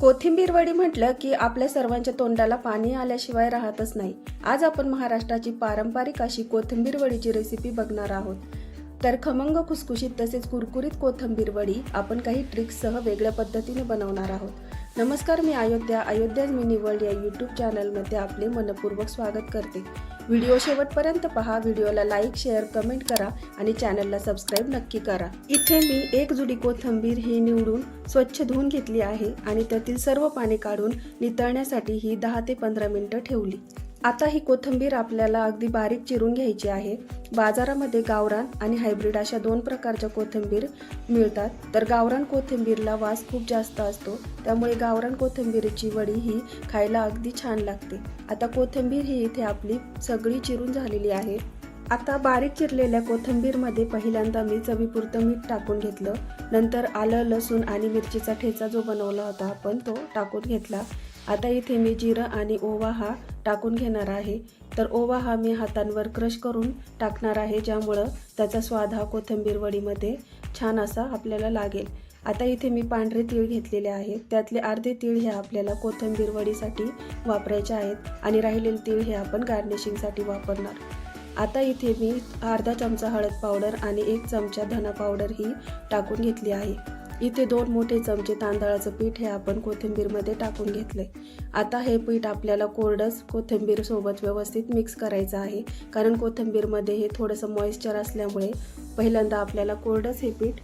कोथिंबीर वडी म्हटलं की आपल्या सर्वांच्या तोंडाला पाणी आल्याशिवाय राहतच नाही. आज आपण महाराष्ट्राची पारंपरिक अशी कोथिंबीर वडीची रेसिपी बघणार आहोत. तर खमंग खुसखुशीत तसेच कुरकुरीत कोथिंबीर वडी आपण काही ट्रिक्ससह वेगळ्या पद्धतीने बनवणार आहोत. नमस्कार मी अयोध्या. अयोध्याच मी निवड या यूट्यूब चॅनलमध्ये आपले मनपूर्वक स्वागत करते. व्हिडिओ शेवटपर्यंत पहा. व्हिडिओला लाईक शेअर कमेंट करा आणि चॅनलला सबस्क्राईब नक्की करा. इथे मी एक जुडी कोथिंबीर ही निवडून स्वच्छ धुवून घेतली आहे आणि त्यातील सर्व पाणी काढून नितळण्यासाठी ही दहा ते पंधरा मिनटं ठेवली. आता ही कोथिंबीर आपल्याला अगदी बारीक चिरून घ्यायची आहे. बाजारामध्ये गावरान आणि हायब्रिड अशा दोन प्रकारच्या कोथिंबीर मिळतात. तर गावरान कोथिंबीरला वास खूप जास्त असतो. त्यामुळे गावरान कोथिंबीरची वडी ही खायला अगदी छान लागते. आता कोथिंबीर ही इथे आपली सगळी चिरून झालेली आहे. आता बारीक चिरलेल्या कोथिंबीरमध्ये पहिल्यांदा मी चवीपुरतं मीठ टाकून घेतलं. नंतर आलं लसूण आणि मिरचीचा ठेचा जो बनवला होता आपण तो टाकून घेतला. आता इथे मी जिरं आणि ओवा हा टाकून घेणार आहे. तर ओवा हा मी हातांवर क्रश करून टाकणार आहे ज्यामुळं त्याचा स्वाद हा कोथिंबीर वडीमध्ये छान असा आपल्याला लागेल. आता इथे मी पांढरे तीळ घेतलेले आहेत. त्यातले अर्धे तीळ हे आपल्याला कोथिंबीर वडीसाठी वापरायचे आहेत आणि राहिलेले तीळ हे आपण गार्निशिंगसाठी वापरणार. आता इथे मी अर्धा चमचा हळद पावडर आणि एक चमचा धना पावडर ही टाकून घेतली आहे. इथे दोन मोठे चमचे तांदळाचं पीठ हे आपण कोथिंबीरमध्ये टाकून घेतले आता हे पीठ आपल्याला कोरडच कोथिंबीरसोबत व्यवस्थित मिक्स करायचं आहे. कारण कोथिंबीरमध्ये हे थोडंसं मॉइश्चर असल्यामुळे पहिल्यांदा आपल्याला कोरडच हे पीठ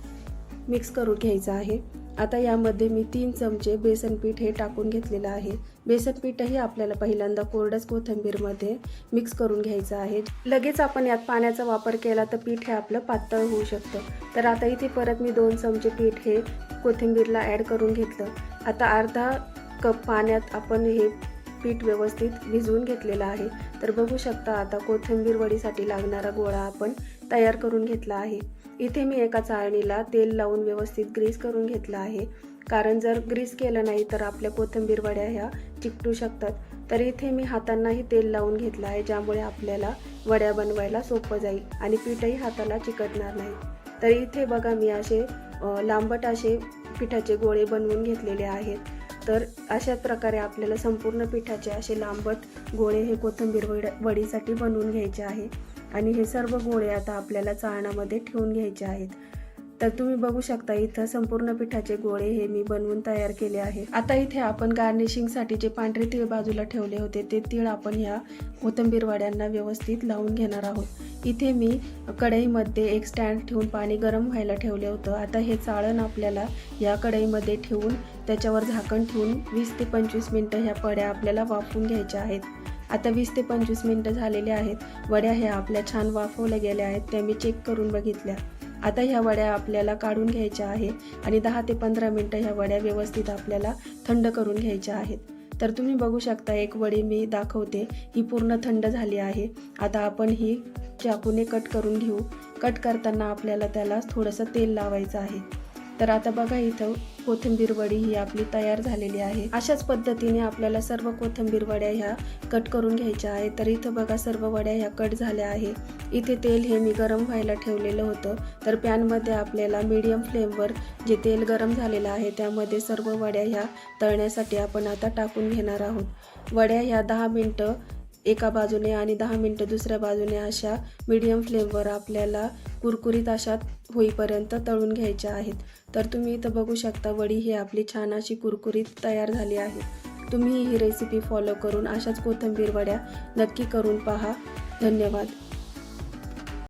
मिक्स करून घ्यायचं आहे. आता यामध्ये मी तीन चमचे बेसन पीठ हे टाकून घेतलेलं आहे. बेसन पीठही आपल्याला पहिल्यांदा कोरडच कोथिंबीरमध्ये मिक्स करून घ्यायचं आहे. लगेच आपण यात पाण्याचा वापर केला तर पीठ हे आपलं पातळ होऊ शकतं. तर आता इथे परत मी दोन चमचे पीठ हे कोथिंबीरला ॲड करून घेतलं. आता अर्धा कप पाण्यात आपण हे पीठ व्यवस्थित भिजवून घेतलेलं आहे. तर बघू शकता आता कोथिंबीर वडीसाठी लागणारा गोळा आपण तयार करून घेतला आहे. इथे मी एका चाळणीला तेल लावून व्यवस्थित ग्रीस करून घेतलं आहे. कारण जर ग्रीस केलं नाही तर आपल्या कोथिंबीर वड्या ह्या चिकटू शकतात. तर इथे मी हातांनाही तेल लावून घेतलं आहे ज्यामुळे आपल्याला वड्या बनवायला सोपं जाईल आणि पीठही हाताला चिकटणार नाही. तर इथे बघा मी असे लांबट असे पिठाचे गोळे बनवून घेतलेले आहेत. तर अशा प्रकारे आपल्याला संपूर्ण पिठाचे असे लांबट गोळे हे कोथिंबीर वड वडीसाठी बनवून घ्यायचे आहे. आणि हे सर्व गोळे आता आपल्याला चाळणामध्ये ठेवून घ्यायचे आहेत. तर तुम्ही बघू शकता इथं संपूर्ण पिठाचे गोळे हे मी बनवून तयार केले आहे. आता इथे आपण गार्निशिंगसाठी जे पांढरे तीळ बाजूला ठेवले होते ते तीळ आपण ह्या कोथंबीर वड्यांना व्यवस्थित लावून घेणार आहोत. इथे मी कढईमध्ये एक स्टँड ठेवून पाणी गरम व्हायला ठेवले होतं. आता हे चाळण आपल्याला या कढईमध्ये ठेवून त्याच्यावर झाकण ठेवून वीस ते पंचवीस मिनटं ह्या पड्या आपल्याला वाफवून घ्यायच्या आहेत. आता वीस ते पंचवीस मिनटं झालेल्या आहेत. वड्या ह्या आपल्या छान वाफवल्या गेल्या आहेत. त्या मी चेक करून बघितल्या. आता ह्या वड्या आपल्याला काढून घ्यायच्या आहे आणि दहा ते पंधरा मिनटं ह्या वड्या व्यवस्थित आपल्याला थंड करून घ्यायच्या आहेत. तर तुम्ही बघू शकता एक वडी मी दाखवते. ही पूर्ण थंड झाली आहे. आता आपण ही चाकूने कट करून घेऊ. कट करताना आपल्याला त्याला थोडंसं तेल लावायचं आहे. तर आता बघा इथं कोथिंबीर वडी ही आपली तयार झालेली आहे. अशाच पद्धतीने आपल्याला सर्व कोथिंबीर वड्या ह्या कट करून घ्यायच्या आहेत. तर इथं बघा सर्व वड्या ह्या कट झाल्या आहे इथे तेल हे मी गरम व्हायला ठेवलेलं होतं. तर पॅनमध्ये आपल्याला मीडियम फ्लेमवर जे तेल गरम झालेलं आहे त्यामध्ये सर्व वड्या ह्या तळण्यासाठी आपण आता टाकून घेणार आहोत. वड्या ह्या दहा मिनटं एका बाजूने आणि दहा मिनटं दुसऱ्या बाजूने अशा मीडियम फ्लेमवर आपल्याला कुरकुरीत अशा होईपर्यंत तळून घ्यायच्या आहेत. तर तुम्ही इथं बघू शकता वडी ही आपली छान अशी कुरकुरीत तयार झाली आहे. तुम्ही ही रेसिपी फॉलो करून अशाच कोथंबीर वड्या नक्की करून पहा. धन्यवाद.